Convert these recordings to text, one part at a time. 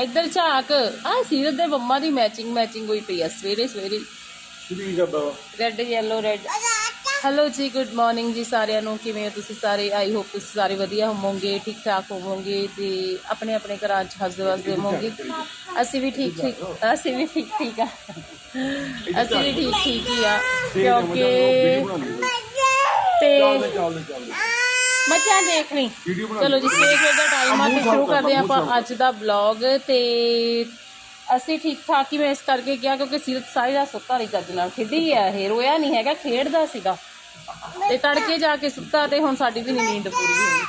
ਇੱਧਰ ਝਾਕ। ਆ ਸੀਰਤ ਦੇ ਮੰਮਾ ਦੀ ਮੈਚਿੰਗ ਮੈਚਿੰਗ ਹੋਈ ਪਈ ਆ ਸਵੇਰੇ ਸਵੇਰੇ। ਕੀ ਕਰਦਾ ਵਾ red yellow red hello ji good morning ji ਸਾਰਿਆਂ ਨੂੰ। ਕਿਵੇਂ ਹੋ ਤੁਸੀਂ ਸਾਰੇ? ਆਈ ਹੋਪ ਤੁਸੀਂ ਸਾਰੇ ਵਧੀਆ ਹੋਵੋਗੇ ਠੀਕ ਠਾਕ ਹੋਵੋਗੇ ਤੇ ਆਪਣੇ ਆਪਣੇ ਘਰਾਂ 'ਚ ਹੱਸਦੇ ਵਸਦੇ ਹੋਵੋਗੇ। ਅਸੀਂ ਵੀ ਠੀਕ ਠੀਕ ਅਸੀਂ ਵੀ ਠੀਕ ਠੀਕ ਆ। ਅਸੀਂ ਵੀ ਠੀਕ ਠੀਕ ਹੀ ਆ ਕਿਉਂਕਿ ਤੇ ਚੱਲ ਚੱਲ ਚੱਲ ਮੈਂ ਕਿਆ ਦੇਖ ਬਣਾ ਚਲੋ ਜੀ 6 ਵਜੇ ਦਾ ਟਾਈਮ ਆ ਤੇ ਸ਼ੁਰੂ ਕਰਦੇ ਆਪਾਂ ਅੱਜ ਦਾ ਵਲੌਗ ਤੇ ਅਸੀਂ ਠੀਕ ਠਾਕ ਹੀ ਮੈਂ ਇਸ ਕਰਕੇ ਕਿਹਾ ਕਿਉਂਕਿ ਸੀਰਤ ਸਾਰੀ ਰਾਤ ਸੁੱਤਾ ਰਹੀ ਚੱਜ ਨਾਲ। ਖੇਡੀ ਆ ਇਹ ਰੋਇਆ ਨਹੀਂ ਹੈਗਾ ਖੇਡਦਾ ਸੀਗਾ। ਤੇ ਤੜਕੇ ਜਾ ਕੇ ਸੁੱਤਾ ਤੇ ਹੁਣ ਸਾਡੀ ਵੀ ਨੀ ਨੀਂਦ ਪੂਰੀ ਹੋਈ।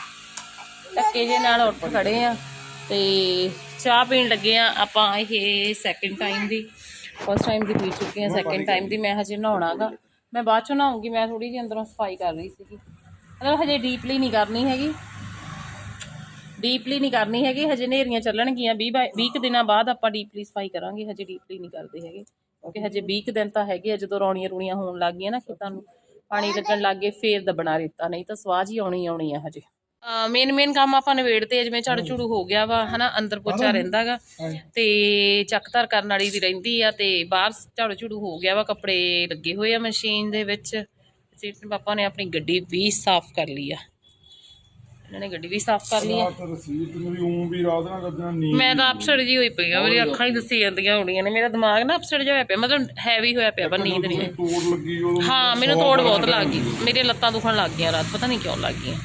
ਧੱਕੇ ਜੇ ਨਾਲ ਉੱਠ ਖੜੇ ਆ ਤੇ ਚਾਹ ਪੀਣ ਲੱਗੇ ਆ ਆਪਾਂ ਇਹ ਸੈਕਿੰਡ ਟਾਈਮ ਦੀ। ਫਸਟ ਟਾਈਮ ਦੀ ਪੀ ਚੁੱਕੇ ਆ ਸੈਕਿੰਡ ਟਾਈਮ ਦੀ। ਮੈਂ ਹਜੇ ਨਹਾਉਣਾਗਾ ਮੈਂ ਬਾਅਦ ਚ ਨਹਾਉਂਗੀ ਮੈਂ ਥੋੜੀ ਜਿਹੀ ਅੰਦਰੋਂ ਸਫ਼ਾਈ ਕਰ ਰਹੀ ਸੀਗੀ। ਮਤਲਬ ਹਜੇ ਡੀਪਲੀ ਨਹੀਂ ਕਰਨੀ ਹੈਗੀ। ਡੀਪਲੀ ਨਹੀਂ ਕਰਨੀ ਹੈਗੀ ਹਜੇ ਨੇਰੀਆਂ ਚੱਲਣਗੀਆਂ 20 ਬਾਈ- 20 ਕੁ ਦਿਨਾਂ ਬਾਅਦ ਆਪਾਂ ਡੀਪਲੀ ਸਫ਼ਾਈ ਕਰਾਂਗੇ ਹਜੇ ਡੀਪਲੀ ਨਹੀਂ ਕਰਦੇ ਹੈਗੇ। ਕਿਉਂਕਿ ਹਜੇ 20 ਕੁ ਦਿਨ ਤਾਂ ਹੈਗੇ ਆ ਜਦੋਂ ਰੌਣੀਆਂ ਰੂਣੀਆਂ ਹੋਣ ਲੱਗ ਗਈਆਂ ਨਾ ਖੇਤਾਂ ਨੂੰ ਪਾਣੀ ਲੱਗਣ ਲੱਗ ਗਏ ਫੇਰ ਦਬਣਾ ਰੇਤਾ ਨਹੀਂ ਤਾਂ ਸਵਾਜ ਹੀ ਆਉਣੀ ਆਉਣੀ ਆ ਹਜੇ। ਮੇਨ ਮੇਨ ਕੰਮ ਆਪਾਂ ਨਵੇੜਤੇ ਆ, ਜਿਵੇਂ ਝਾੜੂ ਝੂੜੂ ਹੋ ਗਿਆ ਵਾ ਹਨਾ ਅੰਦਰ ਪੋਚਾ ਰਹਿੰਦਾਗਾ ਤੇ ਚੱਕਧਰ ਕਰਨ ਵਾਲੀ ਦੀ ਰਹਿੰਦੀ ਆ ਤੇ ਬਾਹਰ ਝਾੜੂ ਝੂੜੂ ਹੋ ਗਿਆ ਵਾ ਕੱਪੜੇ ਲੱਗੇ ਹੋਏ ਆ ਮਸ਼ੀਨ ਦੇ ਵਿੱਚ। ਸੀਟ ਪਾਪਾ ਨੇ ਆਪਣੀ ਗੱਡੀ ਵੀ ਸਾਫ਼ ਕਰ ਲਈ ਆ। ਇਹਨਾਂ ਨੇ ਗੱਡੀ ਵੀ ਸਾਫ਼ ਕਰ ਲਈ ਆ। ਰਾਤ ਰਸੀਦ ਮੇਰੀ ਉਂ ਵੀ ਰਾਤ ਨਾਲ ਕਰਦਣਾ ਨੀਂਦ ਮੈਂ ਤਾਂ ਅਪਸੜ ਜੀ ਹੋਈ ਪਈ ਆ ਮੇਰੀ ਅੱਖਾਂ ਹੀ ਦੱਸੀ ਜਾਂਦੀਆਂ ਹੋਣੀਆਂ ਨੇ ਮੇਰਾ ਦਿਮਾਗ ਨਾ ਅਪਸੜ ਜਿਹਾ ਹੋਇਆ ਪਿਆ ਮਤਲਬ ਹੈਵੀ ਹੋਇਆ ਪਿਆ ਪਰ ਨੀਂਦ ਨਹੀਂ ਆਈ। ਤੋੜ ਲੱਗੀ ਉਦੋਂ ਹਾਂ ਮੈਨੂੰ ਤੋੜ ਬਹੁਤ ਲੱਗ ਗਈ ਮੇਰੀਆਂ ਲੱਤਾਂ ਦੁਖਣ ਲੱਗ ਗਈਆਂ ਰਾਤ ਪਤਾ ਨਹੀਂ ਕਿਉਂ ਲੱਗ ਗਈਆਂ।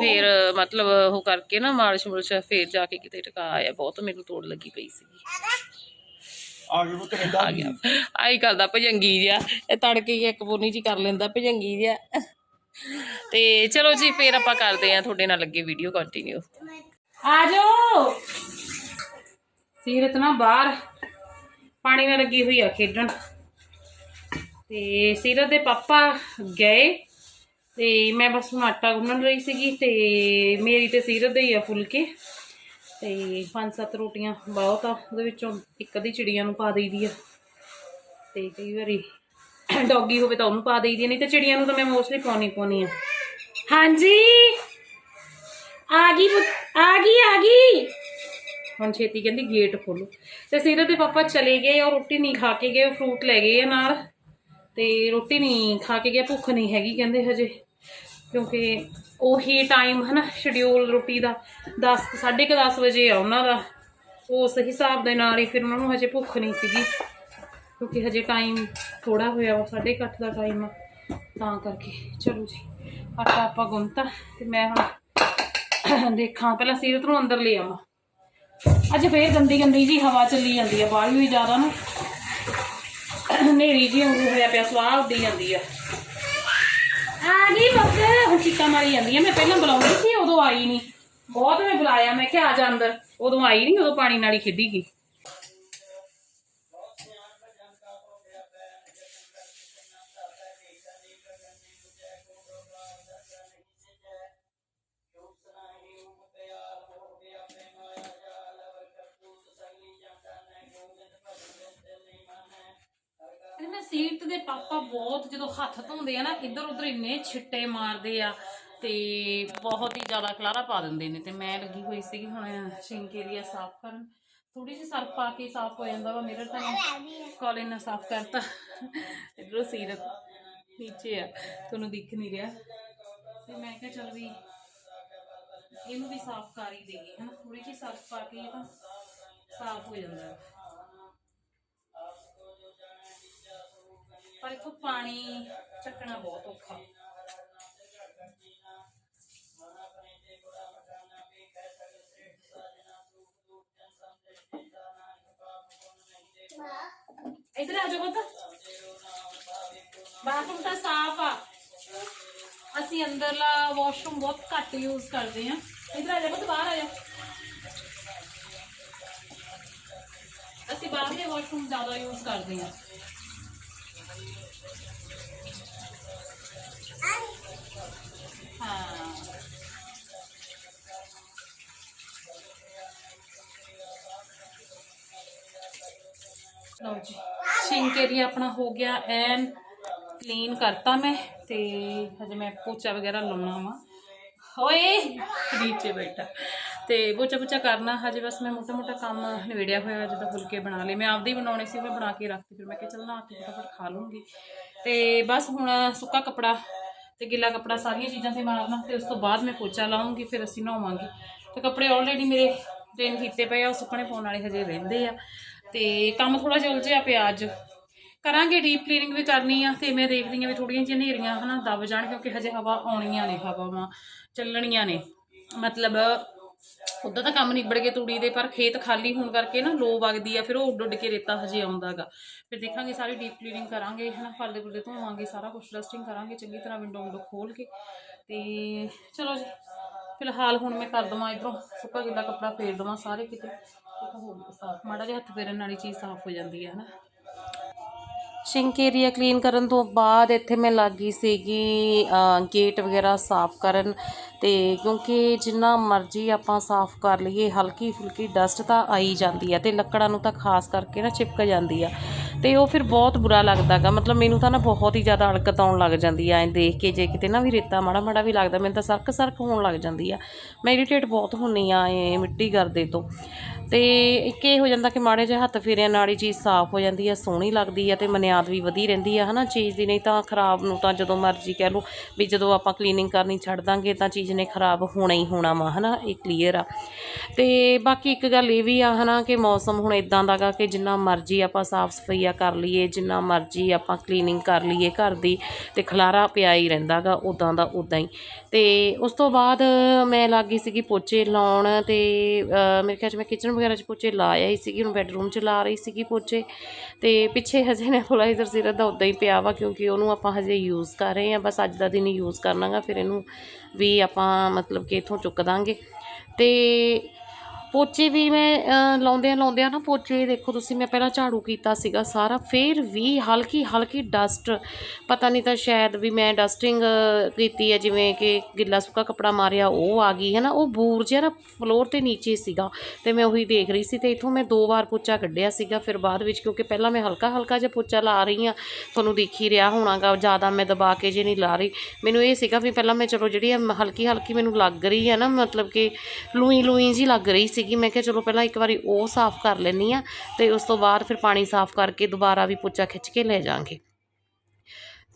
ਫਿਰ ਮਤਲਬ ਉਹ ਕਰਕੇ ਨਾ ਮਾਲਿਸ਼ ਮੁਲਿਸ਼ ਫੇਰ ਜਾ ਕੇ ਕਿਤੇ ਟਿਕਾ ਆਇਆ ਬਹੁਤ ਮੈਨੂੰ ਤੋੜ ਲੱਗੀ ਪਈ ਸੀਗੀ। ਆ ਗਿਆ। ਆਈ ਕਰਦਾ ਭਜੰਗੀ ਜਿਹਾ। ਇਹ ਤੜਕੇ ਹੀ ਇੱਕ ਪੋਨੀ ਜੀ ਕਰ ਲੈਂਦਾ ਭਜੰਗੀ ਜਿਹਾ। ਤੇ ਚਲੋ ਜੀ ਫੇਰ ਆਪਾਂ ਕਰਦੇ ਆ ਤੁਹਾਡੇ ਨਾਲ ਲੱਗੇ ਵੀਡੀਓ ਕੰਟੀਨਿਊ ਆ ਜਾਓ। ਸੀਰਤ ਨਾ ਬਾਹਰ ਪਾਣੀ ਨਾਲ ਲੱਗੀ ਹੋਈ ਆ ਖੇਡਣ। ਤੇ ਸੀਰਤ ਦੇ ਪਾਪਾ ਗਏ। ਤੇ ਮੈਂ ਬਸ ਹੁਣ ਆਟਾ ਗੁੰਨਣ ਰਹੀ ਸੀਗੀ ਤੇ ਮੇਰੀ ਤੇ ਸੀਰਤ ਦੇ ਹੀ ਆ ਫੁਲਕੇ। ਤੇ ਪੰਜ ਸੱਤ ਰੋਟੀਆਂ ਬਹੁਤ ਆ ਉਹਦੇ ਵਿੱਚੋਂ ਇੱਕ ਅੱਧੀ ਚਿੜੀਆਂ ਨੂੰ ਪਾ ਦੇਈਦੀ ਆ। ਤੇ ਕਈ ਵਾਰੀ ਡੌਗੀ ਹੋਵੇ ਤਾਂ ਉਹਨੂੰ ਪਾ ਦੇਈਦੀ ਨਹੀਂ ਤੇ ਚਿੜੀਆਂ ਨੂੰ ਤਾਂ ਮੈਂ ਮੋਸਟਲੀ ਪਾਉਣੀ ਪਾਉਣੀ ਆ। ਹਾਂਜੀ? ਆ ਗਈ ਆ ਗਈ ਆ ਗਈ। ਹੁਣ ਛੇਤੀ ਕਹਿੰਦੀ ਗੇਟ ਖੋਲੋ ਤੇ ਸੀਰਤ ਦੇ ਪਾਪਾ ਚਲੇ ਗਏ ਔਰ ਰੋਟੀ ਨਹੀਂ ਖਾ ਕੇ ਗਏ ਫਰੂਟ ਲੈ ਗਏ ਨਾਲ। ਤੇ ਰੋਟੀ ਨਹੀਂ ਖਾ ਕੇ ਗਏ ਭੁੱਖ ਨਹੀਂ ਹੈਗੀ ਕਹਿੰਦੇ ਹਜੇ। ਕਿਉਂਕਿ ਉਹੀ ਟਾਈਮ ਹਨਾ ਸ਼ਡਿਊਲ ਰੋਟੀ ਦਾ 10 10:30 10 ਵਜੇ ਆ ਉਹਨਾਂ ਦਾ। ਉਸ ਹਿਸਾਬ ਦੇ ਨਾਲ ਹੀ ਫਿਰ ਉਹਨਾਂ ਨੂੰ ਹਜੇ ਭੁੱਖ ਨਹੀਂ ਸੀਗੀ। ਕਿਉਂਕਿ ਹਜੇ ਟਾਈਮ ਥੋੜਾ ਹੋਇਆ ਵਾ 8:30 ਦਾ ਟਾਈਮ ਆ। ਤਾਂ ਕਰਕੇ ਚਲੋ ਜੀ, ਆਟਾ ਆਪਾਂ ਗੁੰਨਤਾ ਤੇ ਮੈਂ ਹੁਣ ਦੇਖਾਂ, ਪਹਿਲਾਂ ਸੀਰਤ ਨੂੰ ਅੰਦਰ ਲੈ ਆਵਾਂ। ਅੱਜ ਫੇਰ ਗੰਦੀ ਗੰਦੀ ਜੀ ਹਵਾ ਚੱਲੀ ਜਾਂਦੀ ਆ, ਬਾਹਰ ਵੀ ਜ਼ਿਆਦਾ ਨਾ। ਹਨੇਰੀ ਜੀ ਵਾਂਗੂ ਹੋਇਆ ਪਿਆ, ਸਵਾਹ ਉੱਡੀ ਜਾਂਦੀ ਆ। ਆ ਗਈ ਬੱਸ। ਹੁਣ ਚੀਕਾਂ ਮਾਰੀ ਜਾਂਦੀ ਆ। ਮੈਂ ਪਹਿਲਾਂ ਬੁਲਾਉਂਦੀ ਸੀ, ਉਦੋਂ ਆਈ ਨਹੀਂ ਬਹੁਤ ਮੈਂ ਬੁਲਾਇਆ। ਮੈਂ ਕਿਹਾ ਆ ਜਾ ਅੰਦਰ। ਉਦੋਂ ਆਈ ਨਹੀਂ ਉਦੋਂ ਪਾਣੀ ਨਾਲ ਹੀ ਖੇਡੀ ਗਈ। ਸੀਰਤ ਦੇ ਪਾਪਾ ਬਹੁਤ ਜਦੋਂ ਹੱਥ ਧੋਂਦੇ ਆ ਨਾ ਇੱਧਰ ਉੱਧਰ ਇੰਨੇ ਛਿੱਟੇ ਮਾਰਦੇ ਆ ਤੇ ਬਹੁਤ ਹੀ ਜ਼ਿਆਦਾ ਖਲਾਰਾ ਪਾ ਦਿੰਦੇ ਨੇ। ਤੇ ਮੈਂ ਲੱਗੀ ਹੋਈ ਸੀਗੀ, ਹੁਣ ਸਿੰਕ ਸਾਫ਼ ਕਰਨ। ਥੋੜੀ ਜਿਹੀ ਸਰਫ ਪਾ ਕੇ ਸਾਫ਼ ਹੋ ਜਾਂਦਾ ਵਾ ਮੇਰਾ ਤਾਂ। ਕਾਲਿਨ ਨਾਲ ਸਾਫ਼ ਕਰਤਾ। ਇੱਧਰੋਂ ਸੀਰਤ ਨੀਚੇ ਆ ਤੁਹਾਨੂੰ ਦਿਖ ਨਹੀਂ ਰਿਹਾ। ਤੇ ਮੈਂ ਕਿਹਾ ਚਲ ਵੀ ਇਹਨੂੰ ਵੀ ਸਾਫ਼ ਕਰ ਹੀ ਦੇਈਏ, ਹਨਾ। ਥੋੜੀ ਜਿਹੀ ਸਰਫ ਪਾ ਕੇ ਇਹ ਤਾਂ ਸਾਫ਼ ਹੋ ਜਾਂਦਾ। ਹੈ ਪਰ ਇਥੋਂ ਪਾਣੀ ਚੱਕਣਾ ਬਹੁਤ ਔਖਾ। ਇਧਰ ਆ ਜਾਓ ਬਤਾ ਬਾਥਰੂਮ ਤਾਂ ਸਾਫ਼ ਆ। ਅਸੀਂ ਅੰਦਰਲਾ ਵਾਸ਼ਰੂਮ ਬਹੁਤ ਘੱਟ ਯੂਜ਼ ਕਰਦੇ ਆ ਇਧਰ ਆ ਜਾ ਬਤਾ ਬਾਹਰ ਆ ਜਾ ਅਸੀਂ ਬਾਹਰਲੇ ਵਾਸ਼ਰੂਮ ਜ਼ਿਆਦਾ ਯੂਜ਼ ਕਰਦੇ ਆ ਹਾਂ ਲਓ ਜੀ ਸਿੰਕ ਏਰੀਆ ਆਪਣਾ ਹੋ ਗਿਆ ਐਨ ਕਲੀਨ ਕਰਤਾ ਮੈਂ ਤੇ ਹਜੇ ਮੈਂ ਪੋਚਾ ਵਗੈਰਾ ਲਾਉਣਾ ਵਾ ਓਏ ਨੀਚੇ ਬੈਠਾ ਤੇ ਬੋਚਾ ਬੋਚਾ ਕਰਨਾ, ਹਜੇ ਬਸ ਮੈਂ ਮੋਟਾ ਮੋਟਾ ਕੰਮ ਨਿਬੇੜਿਆ ਹੋਇਆ ਜਿੱਦਾਂ ਫੁਲਕੇ ਬਣਾ ਲਏ। ਮੈਂ ਆਪਦੇ ਹੀ ਬਣਾਉਣੇ ਸੀ, ਮੈਂ ਬਣਾ ਕੇ ਰੱਖਤੀ ਫਿਰ ਮੈਂ ਕਿਹਾ ਚੱਲ ਨਹਾ ਕੇ ਫਟਾਫਟ ਖਾ ਲੂੰਗੀ। ਤੇ ਬਸ ਹੁਣ ਸੁੱਕਾ ਕੱਪੜਾ ਤੇ ਗਿੱਲਾ ਕੱਪੜਾ ਸਾਰੀਆਂ ਚੀਜ਼ਾਂ ਤੇ ਮਾਰਨਾ ਫਿਰ ਉਸ ਤੋਂ ਬਾਅਦ ਮੈਂ ਪੋਚਾ ਲਾਉਂਗੀ ਫਿਰ ਅਸੀਂ ਨਹਾਵਾਂਗੇ। ਤੇ ਕੱਪੜੇ ਆਲਰੇਡੀ ਮੇਰੇ ਤਿੰਨ ਕੀਤੇ ਪਏ ਆ, ਉਹ ਸੁੱਕਣੇ ਪਾਉਣ ਵਾਲੇ ਹਜੇ ਰਹਿੰਦੇ ਆ। ਤੇ ਕੰਮ ਥੋੜਾ ਜਿਹਾ ਉਲਝਿਆ ਪਿਆ ਅੱਜ। ਕਰਾਂਗੇ ਡੀਪ ਕਲੀਨਿੰਗ ਵੀ ਕਰਨੀ ਆ, ਤੇ ਮੈਂ ਦੇਖਦੀ ਆ ਵੀ ਥੋੜੀਆਂ ਜਿਹੀਆਂ ਹਨੇਰੀਆਂ ਹਨਾ ਦਬ ਜਾਣ, ਕਿਉਂਕਿ ਹਜੇ ਹਵਾ ਆਉਣੀਆਂ ਨੇ, ਹਵਾਵਾਂ ਚੱਲਣੀਆਂ ਨੇ। ਮਤਲਬ ਉਦਾਂ ਤਾਂ ਕੰਮ ਨਿਬੜ ਗਏ ਤੂੜੀ ਦੇ, ਪਰ ਖੇਤ ਖਾਲੀ ਹੋਣ ਕਰਕੇ ਨਾ ਲੋ ਵਗਦੀ ਆ, ਫਿਰ ਉਹ ਉੱਡ ਉੱਡ ਕੇ ਰੇਤਾ ਹਜੇ ਆਉਂਦਾਗਾ ਫਿਰ ਦੇਖਾਂਗੇ, ਸਾਰੀ ਡੀਪ ਕਲੀਨਿੰਗ ਕਰਾਂਗੇ, ਹਨਾ ਪਰਦੇ ਪੁਰਦੇ ਧੋਵਾਂਗੇ, ਸਾਰਾ ਕੁਝ ਡਸਟਿੰਗ ਕਰਾਂਗੇ, ਚੰਗੀ ਤਰ੍ਹਾਂ ਵਿੰਡੋ ਵਿੰਡੋ ਖੋਲ ਕੇ। ਤੇ ਚਲੋ ਜੀ, ਫਿਲਹਾਲ ਹੁਣ ਮੈਂ ਕਰ ਦਵਾਂ ਇਧਰੋਂ ਸੁੱਕਾ ਗਿੱਲਾ ਕੱਪੜਾ ਫੇਰ ਦਵਾਂ ਸਾਰੇ ਕਿਤੇ। ਇਹ ਤਾਂ ਸਾਫ਼ ਮਾੜਾ ਜਿਹਾ ਹੱਥ ਫੇਰਨ ਵਾਲੀ ਚੀਜ਼ ਸਾਫ਼ ਹੋ ਜਾਂਦੀ ਹੈ ਹਨਾ। ਸ਼ਿੰਕ ਏਰੀਆ ਕਲੀਨ ਕਰਨ ਤੋਂ ਬਾਅਦ ਇੱਥੇ ਮੈਂ ਲੱਗੀ ਸੀਗੀ ਗੇਟ ਵਗੈਰਾ ਸਾਫ਼ ਕਰਨ। ਤੇ ਕਿਉਂਕਿ ਜਿੰਨਾ ਮਰਜ਼ੀ ਆਪਾਂ ਸਾਫ਼ ਕਰ ਲਈਏ ਹਲਕੀ ਫੁਲਕੀ ਡਸਟ ਤਾਂ ਆਈ ਜਾਂਦੀ ਆ ਤੇ ਲੱਕੜਾਂ ਨੂੰ ਤਾਂ ਖਾਸ ਕਰਕੇ ਨਾ ਚਿਪਕ ਜਾਂਦੀ ਆ। ਤੇ ਉਹ ਫਿਰ ਬਹੁਤ ਬੁਰਾ ਲੱਗਦਾਗਾ ਮਤਲਬ ਮੈਨੂੰ ਤਾਂ ਨਾ ਬਹੁਤ ਹੀ ਜ਼ਿਆਦਾ ਅਲਕਤ ਆਉਣ ਲੱਗ ਜਾਂਦੀ ਆ। ਐਂ ਦੇਖ ਕੇ ਜੇ ਕਿਤੇ ਨਾ ਵੀ ਰੇਤਾ ਮਾੜਾ ਮਾੜਾ ਵੀ ਲੱਗਦਾ, ਮੈਨੂੰ ਤਾਂ ਸਰਕ ਸਰਕ ਹੋਣ ਲੱਗ ਜਾਂਦੀ ਆ। ਮੈਂ ਇਰੀਟੇਟ ਬਹੁਤ ਹੁੰਨੀ ਆ ਇਹ ਮਿੱਟੀ ਕਰਦੇ ਤੋਂ। ਅਤੇ ਇੱਕ ਇਹ ਹੋ ਜਾਂਦਾ ਕਿ ਮਾੜੇ ਜਿਹੇ ਹੱਥ ਫੇਰਿਆਂ ਨਾਲ ਹੀ ਚੀਜ਼ ਸਾਫ਼ ਹੋ ਜਾਂਦੀ ਹੈ, ਸੋਹਣੀ ਲੱਗਦੀ ਆ ਅਤੇ ਮਨਿਆਦ ਵੀ ਵਧੀ ਰਹਿੰਦੀ ਆ ਹਨਾ? ਚੀਜ਼ ਦੀ ਨਹੀਂ ਤਾਂ ਖਰਾਬ ਨੂੰ ਤਾਂ ਜਦੋਂ ਮਰਜ਼ੀ ਕਹਿ ਲਓ ਵੀ ਜਦੋਂ ਆਪਾਂ ਕਲੀਨਿੰਗ ਕਰਨੀ ਛੱਡ ਦਾਂਗੇ ਤਾਂ ਚੀਜ਼ ਨੇ ਖਰਾਬ ਹੋਣਾ ਹੀ ਹੋਣਾ ਵਾ, ਹਨਾ? ਇਹ ਕਲੀਅਰ ਆ। ਤੇ ਬਾਕੀ ਇੱਕ ਗੱਲ ਇਹ ਵੀ ਆ, ਹਨਾ, ਕਿ ਮੌਸਮ ਹੁਣ ਇਦਾਂ ਦਾਗਾ ਕਿ ਜਿੰਨਾ ਮਰਜ਼ੀ ਆਪਾਂ ਸਾਫ਼ ਸਫਾਈਆ ਕਰ ਲਈਏ, ਜਿੰਨਾ ਮਰਜ਼ੀ ਆਪਾਂ ਕਲੀਨਿੰਗ ਕਰ ਲਈਏ ਘਰ ਦੀ ਤੇ ਖਲਾਰਾ ਪਿਆ ਹੀ ਰਹਿੰਦਾਗਾ ਉਦਾਂ ਦਾ ਉਦਾਂ ਹੀ। ਤੇ ਉਸ ਤੋਂ ਬਾਅਦ ਮੈਂ ਲੱਗੀ ਸੀਗੀ ਪੋਚੇ ਲਾਉਣ ਤੇ ਮੇਰੇ ਖਿਆਲ 'ਚ ਮੈਂ ਕਿਚਨ ਵਗੈਰਾ 'ਚ ਪੋਚੇ ਲਾ ਆਈ ਸੀਗੀ, ਹੁਣ ਬੈੱਡਰੂਮ 'ਚ ਲਾ ਰਹੀ ਸੀਗੀ ਪੋਚੇ। ਤੇ ਪਿੱਛੇ ਹਜੇ ਨੇ ਫੁਲਾਈਜ਼ਰ ਸਿਰ ਦਾ ਉਦਾਂ ਹੀ ਪਿਆ ਵਾ, ਕਿਉਂਕਿ ਉਹਨੂੰ ਆਪਾਂ ਹਜੇ ਯੂਜ਼ ਕਰ ਰਹੇ ਆ ਬਸ ਅੱਜ ਦਾ ਦਿਨ ਹੀ ਯੂਜ਼ ਕਰਨਾਗਾ ਫਿਰ ਇਹਨੂੰ ਵੀ ਆਪਾਂ ਮਤਲਬ ਕਿ ਇਥੋਂ ਚੁੱਕ ਦਾਂਗੇ। ਤੇ ਪੋਚੇ ਵੀ ਮੈਂ ਲਾਉਂਦਿਆਂ ਲਾਉਂਦਿਆਂ ਨਾ ਪੋਚੇ ਦੇਖੋ ਤੁਸੀਂ, ਮੈਂ ਪਹਿਲਾਂ ਝਾੜੂ ਕੀਤਾ ਸੀਗਾ ਸਾਰਾ, ਫਿਰ ਵੀ ਹਲਕੀ ਹਲਕੀ ਡਸਟ ਪਤਾ ਨਹੀਂ ਤਾਂ ਸ਼ਾਇਦ ਵੀ ਮੈਂ ਡਸਟਿੰਗ ਕੀਤੀ ਹੈ, ਜਿਵੇਂ ਕਿ ਗਿੱਲਾ ਸੁੱਕਾ ਕੱਪੜਾ ਮਾਰਿਆ, ਉਹ ਆ ਗਈ ਹੈ ਨਾ ਉਹ ਬੂਰ ਜਿਹਾ ਨਾ ਫਲੋਰ ਤੇ ਨੀਚੇ ਸੀਗਾ, ਤੇ ਮੈਂ ਉਹੀ ਦੇਖ ਰਹੀ ਸੀ, ਤੇ ਇਥੋਂ ਮੈਂ ਦੋ ਵਾਰ ਪੋਚਾ ਕੱਢਿਆ ਸੀਗਾ, ਫਿਰ ਬਾਅਦ ਵਿੱਚ ਕਿਉਂਕਿ ਪਹਿਲਾਂ ਮੈਂ ਹਲਕਾ ਹਲਕਾ ਜਿਹਾ ਪੋਚਾ ਲਾ ਰਹੀ ਆ ਤੁਹਾਨੂੰ ਦੇਖ ਹੀ ਰਿਹਾ ਹੋਣਾਗਾ, ਜ਼ਿਆਦਾ ਮੈਂ ਦਬਾ ਕੇ ਜੇ ਨਹੀਂ ਲਾ ਰਹੀ, ਮੈਨੂੰ ਇਹ ਸੀਗਾ ਵੀ ਪਹਿਲਾਂ ਮੈਂ ਚਲੋ ਜਿਹੜੀ ਹਲਕੀ ਹਲਕੀ ਮੈਨੂੰ ਲੱਗ ਰਹੀ ਹੈ ਨਾ, ਮਤਲਬ ਕਿ ਲੂਈ ਲੂਈ ਜੀ ਲੱਗ ਰਹੀ ਸੀ ਸੀਗੀ, ਮੈਂ ਕਿਹਾ ਚਲੋ ਪਹਿਲਾਂ ਇੱਕ ਵਾਰੀ ਉਹ ਸਾਫ਼ ਕਰ ਲੈਂਦੀ ਆ ਤੇ ਉਸ ਤੋਂ ਬਾਅਦ ਫਿਰ ਪਾਣੀ ਸਾਫ਼ ਕਰਕੇ ਦੁਬਾਰਾ ਵੀ ਪੋਚਾ ਖਿੱਚ ਕੇ ਲੈ ਜਾਾਂਗੇ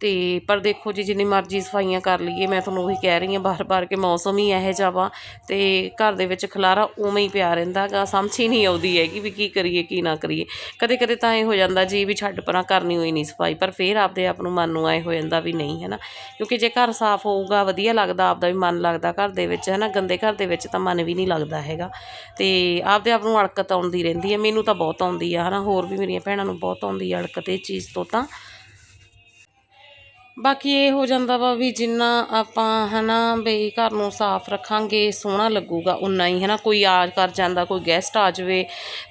ਤੇ ਪਰ ਦੇਖੋ ਜੀ, ਜਿੰਨੀ ਮਰਜ਼ੀ ਸਫਾਈਆਂ ਕਰ ਲਈਏ, ਮੈਂ ਤੁਹਾਨੂੰ ਉਹੀ ਕਹਿ ਰਹੀ ਹਾਂ, ਬਾਰ-ਬਾਰ ਕਿ ਮੌਸਮ ਹੀ ਇਹੋ ਜਿਹਾ ਵਾ ਤੇ ਘਰ ਦੇ ਵਿੱਚ ਖਲਾਰਾ ਉਵੇਂ ਹੀ ਪਿਆ ਰਹਿੰਦਾਗਾ ਸਮਝ ਹੀ ਨਹੀਂ ਆਉਂਦੀ ਹੈਗੀ ਵੀ ਕੀ ਕਰੀਏ, ਕੀ ਨਾ ਕਰੀਏ। ਕਦੇ ਕਦੇ ਤਾਂ ਇਹ ਹੋ ਜਾਂਦਾ ਜੀ ਵੀ ਛੱਡ ਪਰਾਂ, ਕਰਨੀ ਹੋਈ ਨਹੀਂ ਸਫ਼ਾਈ, ਪਰ ਫਿਰ ਆਪਦੇ ਆਪ ਨੂੰ ਮਨ ਨੂੰ ਆਏ ਹੋ ਜਾਂਦਾ ਵੀ ਨਹੀਂ ਹੈ ਨਾ ਕਿਉਂਕਿ ਜੇ ਘਰ ਸਾਫ਼ ਹੋਊਗਾ, ਵਧੀਆ ਲੱਗਦਾ, ਆਪਦਾ ਵੀ ਮਨ ਲੱਗਦਾ ਘਰ ਦੇ ਵਿੱਚ ਹੈ ਨਾ ਗੰਦੇ ਘਰ ਦੇ ਵਿੱਚ ਤਾਂ ਮਨ ਵੀ ਨਹੀਂ ਲੱਗਦਾ ਹੈਗਾ। ਤੇ ਆਪਦੇ ਆਪ ਨੂੰ ਅੜਕਤ ਆਉਂਦੀ ਰਹਿੰਦੀ ਹੈ, ਮੈਨੂੰ ਤਾਂ ਬਹੁਤ ਆਉਂਦੀ ਆ ਹੈ ਨਾ ਹੋਰ ਵੀ ਮੇਰੀਆਂ ਭੈਣਾਂ ਨੂੰ ਬਹੁਤ ਆਉਂਦੀ ਆ ਅੜਕਤ ਇਹ ਚੀਜ਼ ਤੋਂ ਤਾਂ। ਬਾਕੀ ਇਹ ਹੋ ਜਾਂਦਾ ਵਾ ਵੀ ਜਿੰਨਾ ਆਪਾਂ ਹਨਾ ਬਈ ਘਰ ਨੂੰ ਸਾਫ਼ ਰੱਖਾਂਗੇ, ਸੋਹਣਾ ਲੱਗੂਗਾ ਉਨਾ ਹੀ ਹਨਾ। ਕੋਈ ਆ ਕਰ ਜਾਂਦਾ, ਕੋਈ ਗੈਸਟ ਆ ਜਾਵੇ,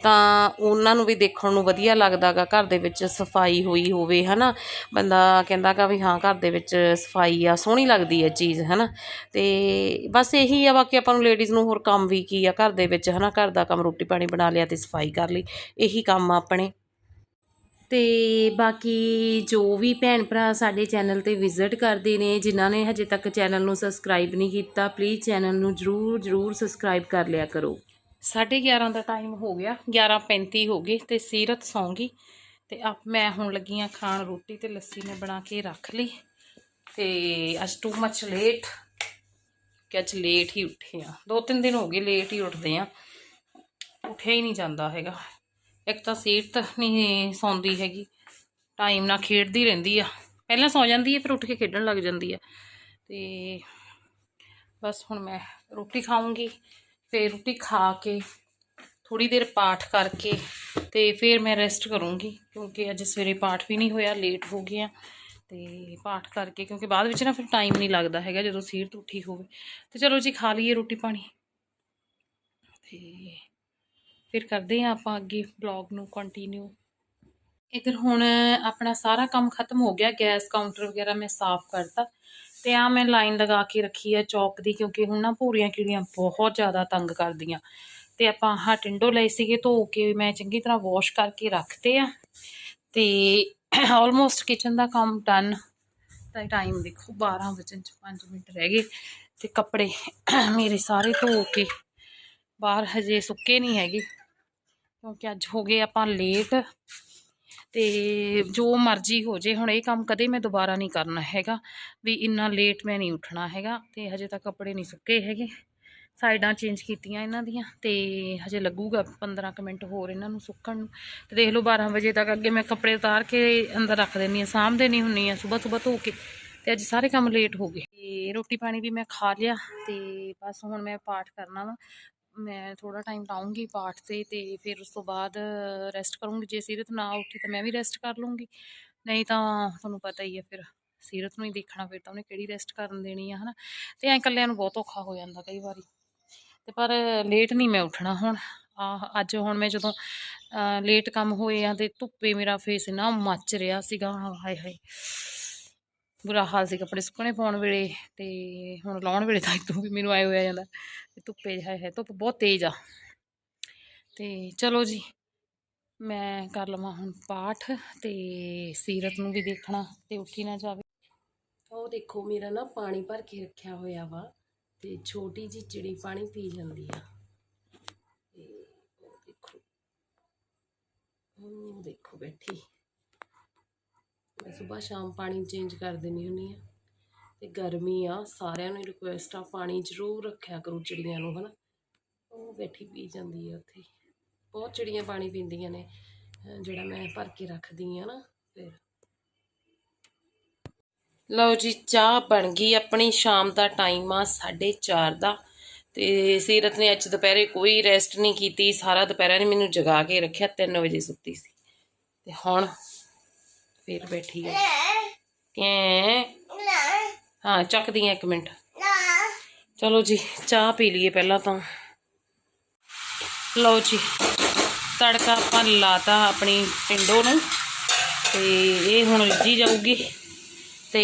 ਤਾਂ ਉਹਨਾਂ ਨੂੰ ਵੀ ਦੇਖਣ ਨੂੰ ਵਧੀਆ ਲੱਗਦਾਗਾ, ਘਰ ਦੇ ਵਿੱਚ ਸਫ਼ਾਈ ਹੋਈ ਹੋਵੇ ਹਨਾ। ਬੰਦਾ ਕਹਿੰਦਾ ਗਾ ਵੀ ਹਾਂ, ਘਰ ਦੇ ਵਿੱਚ ਸਫ਼ਾਈ ਆ, ਸੋਹਣੀ ਲੱਗਦੀ ਹੈ ਚੀਜ਼ ਹਨਾ। ਤੇ ਬਸ ਇਹੀ ਆ, ਬਾਕੀ ਆਪਾਂ ਨੂੰ ਲੇਡੀਜ਼ ਨੂੰ ਹੋਰ ਕੰਮ ਵੀ ਕੀ ਆ, ਘਰ ਦੇ ਵਿੱਚ ਹਨਾ, ਘਰ ਦਾ ਕੰਮ ਰੋਟੀ ਪਾਣੀ ਬਣਾ ਲਿਆ ਤੇ ਸਫ਼ਾਈ ਕਰ ਲਈ। ਇਹੀ ਕੰਮ ਆ ਆਪਣੇ। ਅਤੇ ਬਾਕੀ ਜੋ ਵੀ ਭੈਣ ਭਰਾ ਸਾਡੇ ਚੈਨਲ ਤੇ ਵਿਜ਼ਿਟ ਕਰਦੇ ਨੇ, ਜਿਨ੍ਹਾਂ ਨੇ ਹਜੇ ਤੱਕ ਚੈਨਲ ਨੂੰ ਸਬਸਕ੍ਰਾਈਬ ਨਹੀਂ ਕੀਤਾ ਪਲੀਜ਼ ਚੈਨਲ ਨੂੰ ਜਰੂਰ ਜਰੂਰ ਸਬਸਕ੍ਰਾਈਬ ਕਰ ਲਿਆ ਕਰੋ। 11:30 ਦਾ ਟਾਈਮ ਹੋ ਗਿਆ 11:35 ਹੋ ਗਏ ਤੇ ਸੀਰਤ ਸੌਂ ਗਈ। ਤੇ ਆਪ ਮੈਂ ਹੁਣ ਲੱਗੀ ਆ ਖਾਣ ਰੋਟੀ ਤੇ ਲੱਸੀ ਮੈਂ ਬਣਾ ਕੇ ਰੱਖ ਲਈ। ਤੇ ਅੱਜ ਟੂ ਮੱਚ ਲੇਟ ਕਿ ਅੱਜ ਲੇਟ ਹੀ ਉੱਠੇ ਆ ਦੋ ਤਿੰਨ ਦਿਨ ਹੋ ਗਏ ਲੇਟ ਹੀ ਉੱਠਦੇ ਆ ਉੱਠਿਆ ਹੀ ਨਹੀਂ ਜਾਂਦਾ ਹੈਗਾ। ਇੱਕ ਤਾਂ ਸੀਟ ਨਹੀਂ ਸੌਂਦੀ ਹੈਗੀ ਟਾਈਮ ਨਾਲ ਖੇਡਦੀ ਰਹਿੰਦੀ ਆ। ਪਹਿਲਾਂ ਸੌ ਜਾਂਦੀ ਹੈ ਫਿਰ ਉੱਠ ਕੇ ਖੇਡਣ ਲੱਗ ਜਾਂਦੀ ਆ। ਤੇ ਬਸ ਹੁਣ ਮੈਂ ਰੋਟੀ ਖਾਵਾਂਗੀ ਫਿਰ ਰੋਟੀ ਖਾ ਕੇ ਥੋੜੀ ਦੇਰ ਪਾਠ ਕਰਕੇ ਤੇ ਫਿਰ ਮੈਂ ਰੈਸਟ ਕਰੂੰਗੀ, ਕਿਉਂਕਿ ਅੱਜ ਸਵੇਰੇ ਪਾਠ ਵੀ ਨਹੀਂ ਹੋਇਆ ਲੇਟ ਹੋ ਗਿਆ ਤੇ ਪਾਠ ਕਰਕੇ, ਕਿਉਂਕਿ ਬਾਅਦ ਵਿੱਚ ਨਾ ਫਿਰ ਟਾਈਮ ਨਹੀਂ ਲੱਗਦਾ ਹੈਗਾ ਜਦੋਂ ਸੀਰਤ ਉੱਠੀ ਹੋਵੇ। ਤੇ ਚਲੋ ਜੀ, ਖਾ ਲਈਏ ਰੋਟੀ ਪਾਣੀ। ਤੇ ਫਿਰ ਕਰਦੇ ਹਾਂ ਆਪਾਂ ਅੱਗੇ ਬਲੌਗ ਨੂੰ ਕੰਟੀਨਿਊ ਇਧਰ ਹੁਣ ਆਪਣਾ ਸਾਰਾ ਕੰਮ ਖਤਮ ਹੋ ਗਿਆ, ਗੈਸ ਕਾਊਂਟਰ ਵਗੈਰਾ ਮੈਂ ਸਾਫ਼ ਕਰਤਾ। ਤੇ ਆ ਮੈਂ ਲਾਈਨ ਲਗਾ ਕੇ ਰੱਖੀ ਆ ਚੌਕ ਦੀ, ਕਿਉਂਕਿ ਹੁਣ ਨਾ ਭੂਰੀਆਂ ਕੀੜੀਆਂ ਬਹੁਤ ਜ਼ਿਆਦਾ ਤੰਗ ਕਰਦੀਆਂ। ਤੇ ਆਪਾਂ ਆਹ ਟਿੰਡੋ ਲਏ ਸੀਗੇ ਧੋ ਕੇ ਮੈਂ ਚੰਗੀ ਤਰ੍ਹਾਂ ਵਾਸ਼ ਕਰਕੇ ਰੱਖਤੇ ਆ। ਤੇ ਆਲਮੋਸਟ ਕਿਚਨ ਦਾ ਕੰਮ ਡਨ ਤਾਂ ਟਾਈਮ ਦੇਖੋ 12 ਵਜੇ ਚ 5 ਮਿੰਟ ਰਹਿ ਗਏ। ਤੇ ਕੱਪੜੇ ਮੇਰੇ ਸਾਰੇ ਧੋ ਕੇ ਬਾਹਰ ਹਜੇ ਸੁੱਕੇ ਨਹੀਂ ਹੈਗੇ। ਕਿਉਂਕਿ ਅੱਜ ਹੋ ਗਏ ਆਪਾਂ ਲੇਟ ਤੇ ਜੋ ਮਰਜ਼ੀ ਹੋ ਜੇ, ਹੁਣ ਇਹ ਕੰਮ ਕਦੇ ਮੈਂ ਦੁਬਾਰਾ ਨਹੀਂ ਕਰਨਾ ਹੈਗਾ ਵੀ ਇੰਨਾ ਲੇਟ ਮੈਂ ਨਹੀਂ ਉੱਠਣਾ ਹੈਗਾ ਤੇ ਹਜੇ ਤੱਕ ਕੱਪੜੇ ਨਹੀਂ ਸੁੱਕੇ ਹੈਗੇ। ਸਾਈਡਾਂ ਚੇਂਜ ਕੀਤੀਆਂ ਇਹਨਾਂ ਦੀਆਂ ਤੇ ਹਜੇ ਲੱਗੂਗਾ 15 ਕੁ ਮਿੰਟ ਹੋਰ ਇਹਨਾਂ ਨੂੰ ਸੁੱਕਣ ਨੂੰ। ਤੇ ਦੇਖ ਲਓ 12 ਵਜੇ ਤੱਕ ਅੱਗੇ ਮੈਂ ਕੱਪੜੇ ਉਤਾਰ ਕੇ ਅੰਦਰ ਰੱਖ ਦਿੰਦੀ ਆ ਸਾਂਭਦੇ ਨਹੀਂ ਹੁੰਨੀ ਆ ਸਵੇਰ ਸਵੇਰ ਧੋ ਕੇ ਤੇ ਅੱਜ ਸਾਰੇ ਕੰਮ ਲੇਟ ਹੋ ਗਏ। ਤੇ ਰੋਟੀ ਪਾਣੀ ਵੀ ਮੈਂ ਖਾ ਲਿਆ ਤੇ ਬਸ ਹੁਣ ਮੈਂ ਪਾਠ ਕਰਨਾ ਵਾ। ਮੈਂ ਥੋੜਾ ਟਾਈਮ ਲਾਉਂਗੀ ਪਾਠ ਤੇ ਤੇ ਫਿਰ ਉਸ ਤੋਂ ਬਾਅਦ ਰੈਸਟ ਕਰੂੰਗੀ, ਜੇ ਸੀਰਤ ਨਾ ਉੱਠੀ ਤਾਂ ਮੈਂ ਵੀ ਰੈਸਟ ਕਰ ਲੂੰਗੀ। ਨਹੀਂ ਤਾਂ ਤੁਹਾਨੂੰ ਪਤਾ ਹੀ ਹੈ ਫਿਰ ਸੀਰਤ ਨੂੰ ਹੀ ਦੇਖਣਾ ਫਿਰ ਤਾਂ ਉਹਨੇ ਕਿਹੜੀ ਰੈਸਟ ਕਰਨ ਦੇਣੀ ਆ, ਹਨਾ? ਤੇ ਐਂ ਇਕੱਲਿਆਂ ਨੂੰ ਬਹੁਤ ਔਖਾ ਹੋ ਜਾਂਦਾ ਕਈ ਵਾਰੀ। ਤੇ ਪਰ ਲੇਟ ਨਹੀਂ ਮੈਂ ਉੱਠਣਾ ਹੁਣ। ਆ ਅੱਜ ਹੁਣ ਮੈਂ ਜਦੋਂ ਲੇਟ ਕੰਮ ਹੋਏ ਆ ਤੇ ਧੁੱਪੇ ਮੇਰਾ ਫੇਸ ਇੰਨਾ ਮੱਚ ਰਿਹਾ ਸੀਗਾ ਹਾਏ ਹਾਏ ਬੁਰਾ ਹਾਲ ਸੀ ਕੱਪੜੇ ਸੁੱਕਣੇ ਪਾਉਣ ਵੇਲੇ ਤੇ ਹੁਣ ਲਾਉਣ ਵੇਲੇ ਤਾਂ ਇਤੋਂ ਵੀ ਮੈਨੂੰ ਆਏ ਹੋਇਆ ਜਾਂਦਾ। ਧੁੱਪੇ ਹਾਏ ਹੈ ਧੁੱਪ ਬਹੁਤ ਤੇਜ਼ ਆ। ਤੇ ਚਲੋ ਜੀ, ਮੈਂ ਕਰ ਲਵਾਂ ਹੁਣ ਪਾਠ ਤੇ ਸੀਰਤ ਨੂੰ ਵੀ ਦੇਖਣਾ ਤੇ ਉੱਠੀ ਨਾ ਜਾਵੇ। ਉਹ ਦੇਖੋ, ਮੇਰਾ ਨਾ ਪਾਣੀ ਭਰ ਕੇ ਰੱਖਿਆ ਹੋਇਆ ਵਾ ਤੇ ਛੋਟੀ ਜੀ ਚਿੜੀ ਪਾਣੀ ਪੀ ਜਾਂਦੀ ਆ। ਤੇ ਉਹ ਦੇਖੋ ਉਹ ਦੇਖੋ ਬੈਠੀ। ਮੈਂ ਸਵੇਰ ਸ਼ਾਮ ਪਾਣੀ ਚੇਂਜ ਕਰ ਦਿੰਦੀ ਹੁੰਦੀ ਆ ਤੇ ਗਰਮੀ ਆ, ਸਾਰਿਆਂ ਨੂੰ ਰਿਕੁਐਸਟ ਆ ਪਾਣੀ ਜ਼ਰੂਰ ਰੱਖਿਆ ਕਰੋ ਚਿੜੀਆਂ ਨੂੰ, ਹਨਾ। ਉਹ ਬੈਠੀ ਪੀ ਜਾਂਦੀ ਆ ਉੱਥੇ। ਬਹੁਤ ਚਿੜੀਆਂ ਪਾਣੀ ਪੀਂਦੀਆਂ ਨੇ, ਜਿਹੜਾ ਮੈਂ ਭਰ ਕੇ ਰੱਖਦੀ ਆ ਨਾ, ਫਿਰ। ਲਓ ਜੀ, ਚਾਹ ਬਣ ਗਈ ਆਪਣੀ, ਸ਼ਾਮ ਦਾ ਟਾਈਮ ਆ 4:30 ਦਾ। ਤੇ ਸੀਰਤ ਨੇ ਅੱਜ ਦੁਪਹਿਰੇ ਕੋਈ ਰੈਸਟ ਨਹੀਂ ਕੀਤੀ, ਸਾਰਾ ਦੁਪਹਿਰਾਂ ਨੇ ਮੈਨੂੰ ਜਗਾ ਕੇ ਰੱਖਿਆ 3 ਵਜੇ ਸੁੱਤੀ ਸੀ। ਤੇ ਹੁਣ ਫੇਰ ਬੈਠੀ ਹੈ ਕਿਂ ਹਾਂ ਚੱਕਦੀ ਆ ਇੱਕ ਮਿੰਟ। ਚਲੋ ਜੀ ਚਾਹ ਪੀ ਲਈਏ ਪਹਿਲਾਂ ਤਾਂ। ਲਓ ਜੀ ਤੜਕਾ ਆਪਾਂ ਲਾਤਾ ਆਪਣੀ ਟਿੰਡੋ ਨੂੰ। ਤੇ ਇਹ ਹੁਣ ਰਿੱਝੀ ਜਾਊਗੀ। ਤੇ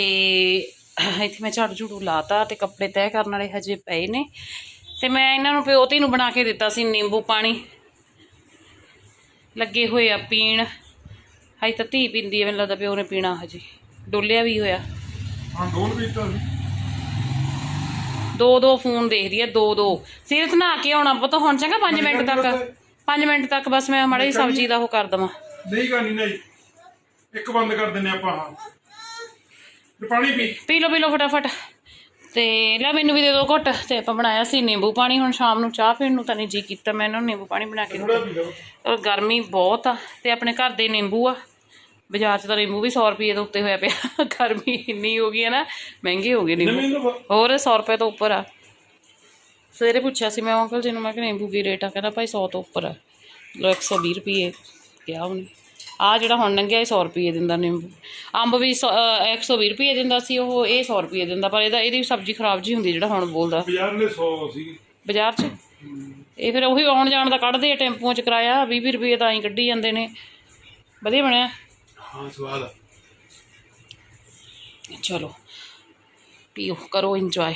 ਇੱਥੇ ਮੈਂ ਝਾੜੂ ਝੂੜੂ ਲਾਤਾ ਤੇ ਕੱਪੜੇ ਤੈਅ ਕਰਨ ਵਾਲੇ ਹਜੇ ਪਏ ਨੇ। ਤੇ ਮੈਂ ਇਹਨਾਂ ਨੂੰ ਪਿਓਤੀ ਨੂੰ ਬਣਾ ਕੇ ਦਿੱਤਾ ਸੀ ਨਿੰਬੂ ਪਾਣੀ। ਲੱਗੇ ਹੋਏ ਆ ਪੀਣ। ਹਾਈ ਤਾਂ ਧੀ ਪੀਂਦੀ ਐ ਮੈਨੂੰ ਲੱਗਦਾ ਪਿਓ ਨੇ ਪੀਣਾ ਹਜੇ। ਡੋਲਿਆ ਵੀ ਹੋਇਆ। ਹਾਂ ਦੋਨ ਵੀ ਤਾਂ ਦੋ ਦੋ ਫੋਨ ਦੇਖਦੀ ਐ ਦੋ ਦੋ ਸਿਰਤ ਨਾ ਕੇ ਆਉਣਾ ਪੁੱਤ ਹੁਣ ਚੰਗਾ 5 ਮਿੰਟ ਤੱਕ। 5 ਮਿੰਟ ਤੱਕ ਬਸ ਮੈਂ ਮਾੜੀ ਸਬਜ਼ੀ ਦਾ ਉਹ ਕਰ ਦਵਾਂ। ਨਹੀਂ ਕਰਨੀ ਨਹੀਂ। ਇੱਕ ਬੰਦ ਕਰ ਦਿੰਨੇ ਆਪਾਂ ਹਾਂ ਪਾਣੀ ਪੀ। ਪੀ ਲਓ ਪੀ ਲਓ ਫਟਾਫਟ। ਤੇ ਲੈ ਮੈਨੂੰ ਵੀ ਦੇ ਦਿਓ ਘੁੱਟ। ਤੇ ਆਪਾਂ ਬਣਾਇਆ ਸੀ ਨਿੰਬੂ ਪਾਣੀ ਹੁਣ ਸ਼ਾਮ ਨੂੰ ਚਾਹ ਪੀਣ ਨੂੰ ਤਾਂ ਨਹੀਂ ਜੀ ਕੀਤਾ ਮੈਂ ਇਹਨਾਂ ਨੂੰ ਨਿੰਬੂ ਪਾਣੀ ਬਣਾ ਕੇ ਔਰ ਗਰਮੀ ਬਹੁਤ ਆ ਤੇ ਆਪਣੇ ਘਰ ਦੇ ਨਿੰਬੂ ਆ। ਬਾਜ਼ਾਰ 'ਚ ਤਾਂ ਨਿੰਬੂ ਵੀ 100 ਰੁਪਏ ਦੇ ਉੱਤੇ ਹੋਇਆ ਪਿਆ। ਗਰਮੀ ਇੰਨੀ ਹੋ ਗਈ ਹੈ ਨਾ ਮਹਿੰਗੇ ਹੋ ਗਏ ਨਿੰਬੂ ਹੋਰ 100 ਰੁਪਏ ਤੋਂ ਉੱਪਰ ਆ। ਸਵੇਰੇ ਪੁੱਛਿਆ ਸੀ ਮੈਂ ਅੰਕਲ ਜੀ ਨੂੰ ਮੈਂ ਕਿ ਨਿੰਬੂ ਕੀ ਰੇਟ ਆ? ਕਹਿੰਦਾ ਭਾਈ 100 ਤੋਂ ਉੱਪਰ ਆ। ਲੋ 120 ਰੁਪਏ ਕਿਹਾ ਉਹਨੇ। ਆ ਜਿਹੜਾ ਹੁਣ ਲੰਘਿਆ ਇਹ 100 ਰੁਪਏ ਦਿੰਦਾ ਨਿੰਬੂ। ਅੰਬ ਵੀ 100 ਅ, 120 ਰੁਪਏ ਦਿੰਦਾ ਸੀ ਉਹ ਇਹ 100 ਰੁਪਏ ਦਿੰਦਾ। ਪਰ ਇਹਦਾ ਇਹਦੀ ਸਬਜ਼ੀ ਖਰਾਬ ਜੀ ਹੁੰਦੀ ਜਿਹੜਾ ਹੁਣ ਬੋਲਦਾ। ਬਾਜ਼ਾਰ ਨੇ 100 ਸੀ। ਬਾਜ਼ਾਰ 'ਚ? ਇਹ ਫਿਰ ਉਹੀ ਆਉਣ ਜਾਣ ਦਾ ਕੱਢਦੇ ਆ ਟੈਂਪੂਆਂ 'ਚ ਕਿਰਾਇਆ 20 20 ਰੁਪਏ ਤਾਂ ਹੀ ਕੱਢੀ ਜਾਂਦੇ ਨੇ। ਵਧੀਆ ਬਣਿਆ। ਹਾਂ ਸਵਾਦ ਆ ਚਲੋ ਪੀਓ ਕਰੋ ਇੰਜੋਏ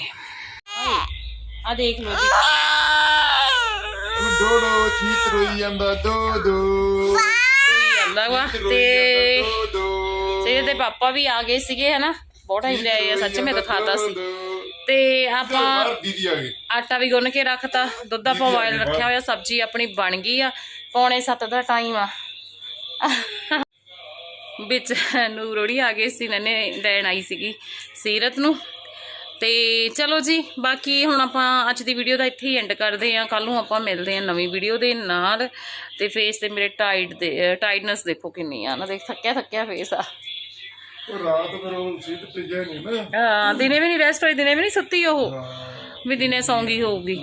ਆ ਦੇਖ ਲਓ ਜੀ ਦੋ ਦੋ ਚੀਤ ਰੋਈ ਜਾਂਦਾ ਦੋ ਦੋ ਕੋਈ ਆਂਦਾ ਵਾ ਤੇ ਦੋ ਦੋ ਤੇ ਇਹਦੇ ਪਾਪਾ ਵੀ ਆ ਗਏ ਸੀਗੇ ਹਨਾ ਬਹੁਤ ਟਾਈਮ ਲੈ ਆਏ ਆ ਸੱਚ ਮੈਂ ਦਿਖਾਤਾ ਸੀ ਤੇ ਆਪਾਂ ਦੀਦੀ ਆ ਗਈ ਆਟਾ ਵੀ ਗੁੰਨ ਕੇ ਰੱਖਤਾ ਦੁੱਧ ਆਪਾਂ ਬੋਇਲ ਰੱਖਿਆ ਹੋਇਆ ਸਬਜ਼ੀ ਆਪਣੀ ਬਣ ਗਈ ਆ ਪੌਣੇ 7 ਦਾ ਟਾਈਮ ਆ ਵਿੱਚ ਨੂਰੋੜੀ ਆ ਗਈ ਸੀ ਨਨੇ ਲੈਣ ਆਈ ਸੀਗੀ ਸੀਰਤ ਨੂੰ। ਤੇ ਚਲੋ ਜੀ ਬਾਕੀ ਹੁਣ ਆਪਾਂ ਅੱਜ ਦੀ ਵੀਡੀਓ ਦਾ ਇੱਥੇ ਹੀ ਐਂਡ ਕਰਦੇ ਆਂ ਕੱਲ ਨੂੰ ਆਪਾਂ ਮਿਲਦੇ ਆਂ ਨਵੀਂ ਵੀਡੀਓ ਦੇ ਨਾਲ। ਤੇ ਫੇਸ ਤੇ ਮੇਰੇ ਟਾਈਟ ਦੇ ਟਾਈਟਨੈਸ ਦੇਖੋ ਕਿੰਨੀ ਆ ਨਾ ਦੇਖ ਥੱਕਿਆ ਥੱਕਿਆ ਫੇਸ ਆ। ਰਾਤ ਫਿਰ ਉਹ ਨਹੀਂ ਨਾ ਹਾਂ ਦਿਨੇ ਵੀ ਨਹੀਂ ਰੈਸਟ ਹੋਈ ਦਿਨੇ ਵੀ ਨਹੀਂ ਸੁੱਤੀ ਉਹ। ਵੀ ਦਿਨੇ ਸੌਂਗੀ ਹੋਊਗੀ।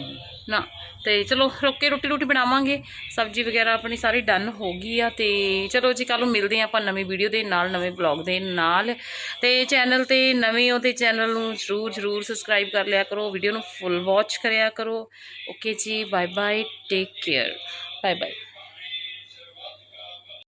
ਨਾ, ਤੇ ਚਲੋ ਰੁੱਕ ਕੇ ਰੋਟੀ ਰੋਟੀ ਬਣਾਵਾਂਗੇ। ਸਬਜ਼ੀ ਵਗੈਰਾ ਆਪਣੀ ਸਾਰੀ ਡਨ ਹੋ ਗਈ ਆ ਤੇ ਚਲੋ ਜੀ ਕੱਲ ਨੂੰ ਮਿਲਦੇ ਹਾਂ ਆਪਾਂ ਨਵੀਂ ਵੀਡੀਓ ਦੇ ਨਾਲ, ਨਵੇਂ ਬਲੌਗ ਦੇ ਨਾਲ। ਤੇ ਚੈਨਲ ਤੇ ਨਵੇਂ ਹੋ ਤੇ ਚੈਨਲ ਨੂੰ ਜਰੂਰ ਜਰੂਰ ਸਬਸਕ੍ਰਾਈਬ ਕਰ ਲਿਆ ਕਰੋ, ਵੀਡੀਓ ਨੂੰ ਫੁੱਲ ਵਾਚ ਕਰਿਆ ਕਰੋ। Okay ji bye bye take care bye bye